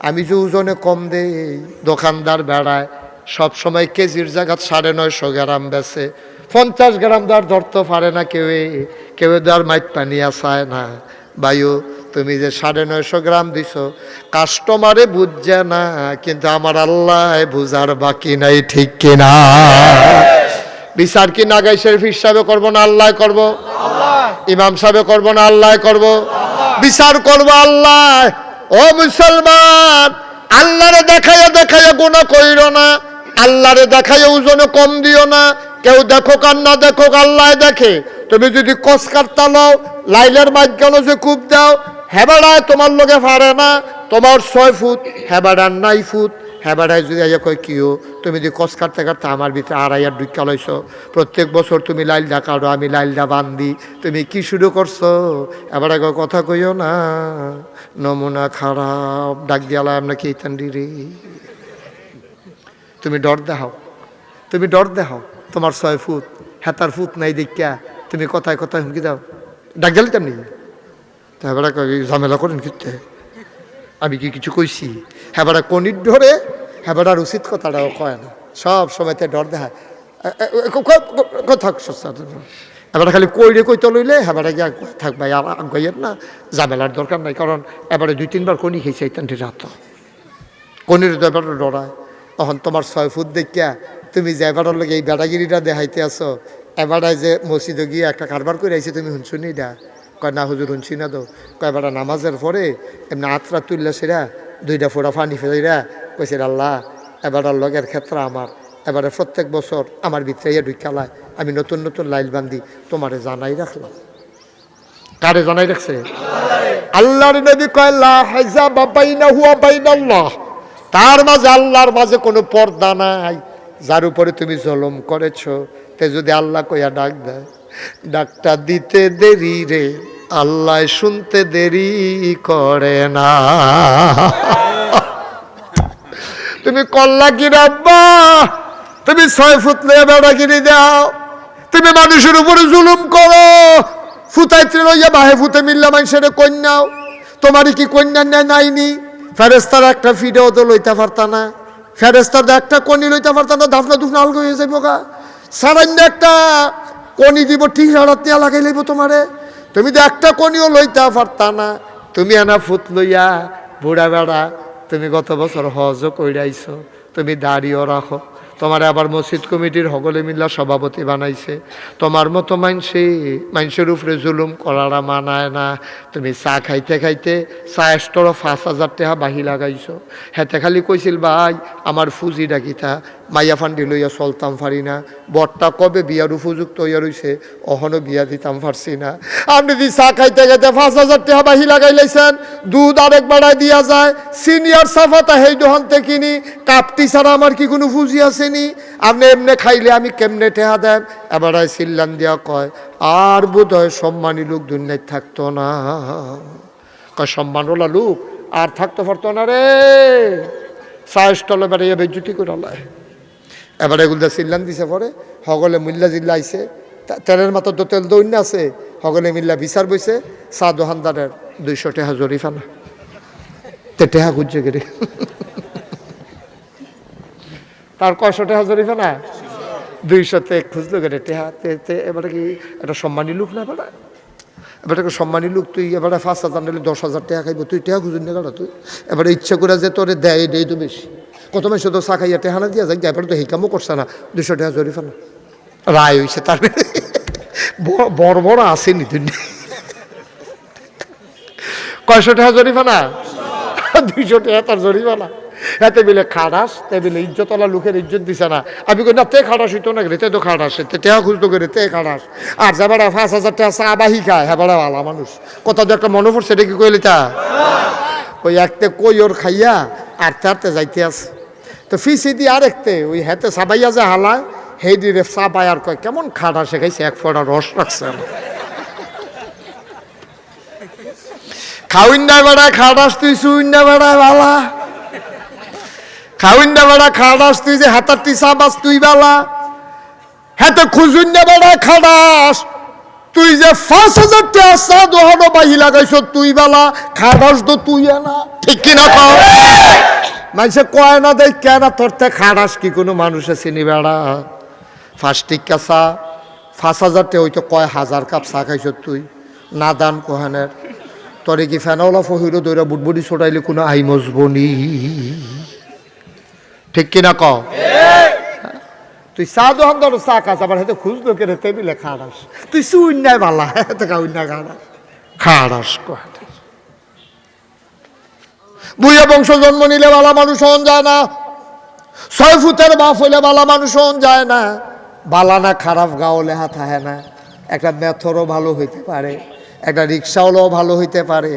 আমি যে ওজনে কম দেই দোকানদার বেড়ায় সব সময় কেজির জায়গা সাড়ে নয়শো গ্রাম বেছে পঞ্চাশ গ্রাম দার ধরতে পারে না কেউ কেউ দার মাইট পানি আসায় না। বায়ু তুমি যে সাড়ে নয়শো গ্রাম দিছ কাস্টমারে বুঝছে না কিন্তু আমার আল্লাহ বুঝার বাকি নাই ঠিক কিনা? বিচার কি নাগাই শরীফ হিসাবে করব না আল্লাহ করব? ইমাম সাহেব করব না আল্লাহ করব? বিচার করব আল্লাহ। ও মুসলমান, আল্লাহরে দেখাইয়া দেখাইয়া গুণা কইর না। আল্লাহরে দেখাইয়া ওজনে কম দিও না। কেউ দেখো কার না দেখো আল্লাহ দেখে। তুমি যদি কস কাটতা লও, লাইলের মাঝখানে যে কূপ দাও, হেবাড়ায় তোমার লোকে ফারে না। তোমার ছয় ফুট, হেবাড়ার নাই ফুট। হেবাড়ায় যদি আইয়া কয় কিও তুমি যদি কস কাটতে কাটতে আমার ভিতরে আড়াইয়ার ডুইকা লইছ, প্রত্যেক বছর তুমি লাইলদা কাটো, আমি লাইলদা বান্ধি তুমি কি শুরু করছ? এবার আগে কথা কইও না, নমুনা খারাপ, ডাক দিয়ালা আমরা কি তান্ডি রে। তুমি ডর দেখাও, তুমি ডর দেখাও, তোমার ছয় ফুট হেতার ফুট নাই দেখিয়া, তুমি কথায় কথায় হুমকি দাও। ডাক দিলে তেমনি এবার ঝামেলা করেন কিতে আমি কি কিছু কইছি? হেবারা কনির ধরে হেবারার উচিত কথাটাও কয় না। সব সময়তে ডর দেখায়। থাক এবারে খালি কইরে কইতে লইলে হেবারে গিয়া থাক ভাই আর আগাইয়ের না, ঝামেলার দরকার নাই, কারণ এবারে দুই, তিনবার কনি খেয়েছে এই তান্টি রাত কনির তো এবার ডরায়। তখন তোমার ছয় ফুট দেখিয়া তুমি যে এবারের লগে এই বেড়াগিরিটা দেখাইতে আসো এবারে যে মসজিদে গিয়ে একটা কারবার করে আইছি, তুমি শুনছো নি কয়, না হুজুর, শুনছি না তো। কয়, বেড়া, নামাজের পরে এমনি আত্রা তুললে সেরা, দুইটা ফোড়া ফানি ফেলেরা কইছে আল্লাহ, এবারের লগের ক্ষেত্রে আমার। এবারে প্রত্যেক বছর আমার ভিতরে ইয়ে খেলায় আমি নতুন নতুন লাইল বান্ধি তোমারে জানাই রাখলাম। কারে জানাই রাখছে? আল্লাহর নবী কয়, লা হাজাবা বাইনাহু ওয়া বাইনাল্লাহ। তার মাঝে আল্লাহর মাঝে কোনো পর্দা নাই। যার উপরে তুমি জলম করেছ। তে যদি আল্লাহ কইয়া ডাক দেয়, ডাকটা দিতে দেরি রে। আল্লাহ শুনতে দেরি করে না। তুমি কল্লা কি রাব্বা তুমি ছয় ফুট লইয়া বেড়াগিরি দাও তুমি মানুষের উপরে জুলুম করো। ফুতাইতে লইয়া বাহে ফুতে মিল্লা মানুষের কন্যাও তোমারই কি কন্যা নেয় নাইনি? ফেরেস্তার একটা ফিডেও তো লইতে পারতা না। ফেরেস্তার একটা কনি লইতে পারতা না ধাফনা দুফনা আলগ হয়ে যাইব গা। সারান্য একটা কনি দিব ঠিক হাড়াত দিয়া লাগাই লইব তোমারে। তুমি তো একটা কনিও লইতে পারতা না, তুমি আনা ফুট লইয়া বুড়া বেড়া, তুমি গত বছর হজও কইরাইছো, তুমি দাঁড়িয়েও রাখো। তোমার আবার মসজিদ কমিটির সকলে মিল্লা সভাপতি বানাইছে। তোমার মতো মানসি মানুষের উপরে জুলুম করারা মানায় না। তুমি চা খাইতে খাইতে চা স্টোর পাঁচ হাজার টাকা বাহি লাগাইছো। হেতে খালি কইছিল, ভাই আমার ফুজি ডাকিতা, মাইয়া ফান্ডি লইয়া চলতাম পারি না। বরটা কবে বিয়ার উপযুক্ত হইয়া রইছে, অহনো বিয়া দিতাম পারছি না। আপনি যদি চা খাইতে খাইতে পাঁচ হাজার টাকা বাহি লাগাই লাইছেন, দুধ আরেক বাড়ায় দিয়া যায়, সিনিয়র সাফাতা হেই দোহানতে কিনি, কাপটি ছাড়া আমার কি কোনো ফুজি আসেনি আপনি এমনে খাইলে আমি কেমনে টেহা দেন এবার সিল্লান দিয়া কয়, আর বোধ হয় সম্মানী লোক দুনিয়ায় থাকতো না। কয়, সম্মানওয়ালা লোক, আর থাকতে পারতো না রে। চায়ের স্টলে বেড়াইয়া বেজ্জুতি করে লয়। এবার এগুলো সিল্লান দিছে পরে, সকলে মিল্লা জিল্লা আইছে। তেলের মাত্র তো তেল দৈন্য আছে, সকলে মিল্লা বিচার বইছে চা দোকানদারের দুইশো টেহা জরিফানা। তে টেহা খুঁজছে গেরে তার কয়শো টেহা জরিফানা? দুইশো তে খুঁজলো গেরে টেহা? তে এবারে কি একটা সম্মানী লোক না এবারে এবারে একটা সম্মানী লোক তুই এবারে পাঁচ হাজার নিলে দশ হাজার টাকা খাইব, তুই টেহা খুঁজুন না গাড়া তুই। এবারে ইচ্ছা করে যে তোরে দেয় দেয় তো বেশি। কত মাসে তো চা খাইয়া টেহানা দিয়া যায়, এবারে তো হিকামও করছে না। দুশো টাকা জরিফানা রায় হইছে তার। বড় বড় আসেনি তুই কয়শো টাকা জরিফানা দুইশো টাকা তার জরিমানা এতে বিলে খাড়াস তে বিলে ইজ্জতলা লোকের ইজ্জত দিছে না। আমি কই, না, তে খাড়াস হইতো না তে তো খাড়াস তে টেহা খুঁজতো করে, তে খাড়াস আর যাবারা পাঁচ হাজার টাকা চা বাহি খায়। হ্যাঁ বড় ভালো মানুষ। কথা তো একটা মনে পড়ছে কি কইলি তা? ওই একতে কই ওর খাইয়া, আর তারতে যাইতে আছে। তো ফিসি দিয়ে আরেকতে, ওই হেতে সাবাইয়া যে হালায় দিয়ে চা পায় আর কয়, কেমন খাড়া শেখাইছে এক ফোঁটা রস রাখছে না বেড়া খাটাস তুই শুইন না বেড়া বালা। খাউইন না বেড়া খাটাস তুই যে হাতার টিসা বাস তুই বালা। হাতে খুঁজুন না বেড়া খাটাস তুই যে পাঁচ হাজার টাকা চা দোহানো বাহি লাগাইছ তুই বালা। খাটাস তো তুই না ঠিক কিনা কও? মানুষে কয় না দেয় কেন তোরতে খাড়াস কি কোনো মানুষে চিনি বেড়া? ফার্স্ট টিক্কা চা, পাঁচ হাজারতে হয়তো কয় হাজার কাপ চা খাইছ তুই? না দান কোহানের। তরে কি ফেনাওলা ফহির দৈরা বুটবুটি ছোটাইলে কোনো আই মজবনি ঠিক কিনা ক তুই চা দোকান ধর চা খাস আবার হয়তো খুঁজলো কেন টেবিলে খাড়াস। তুই সুই নাই বালা এত কাউন না খাড়াস। খাড়াস বুড়িয়া বংশ জন্ম নিলে বালা মানুষ হন যায় না। ছয় ফুটের বাপ হইলে বালা মানুষ হন যায় না। বালা না খারাপ গাওলে হাত হয় না। একটা মেথরও ভালো হইতে পারে একটা রিক্সাওয়ালাও ভালো হইতে পারে।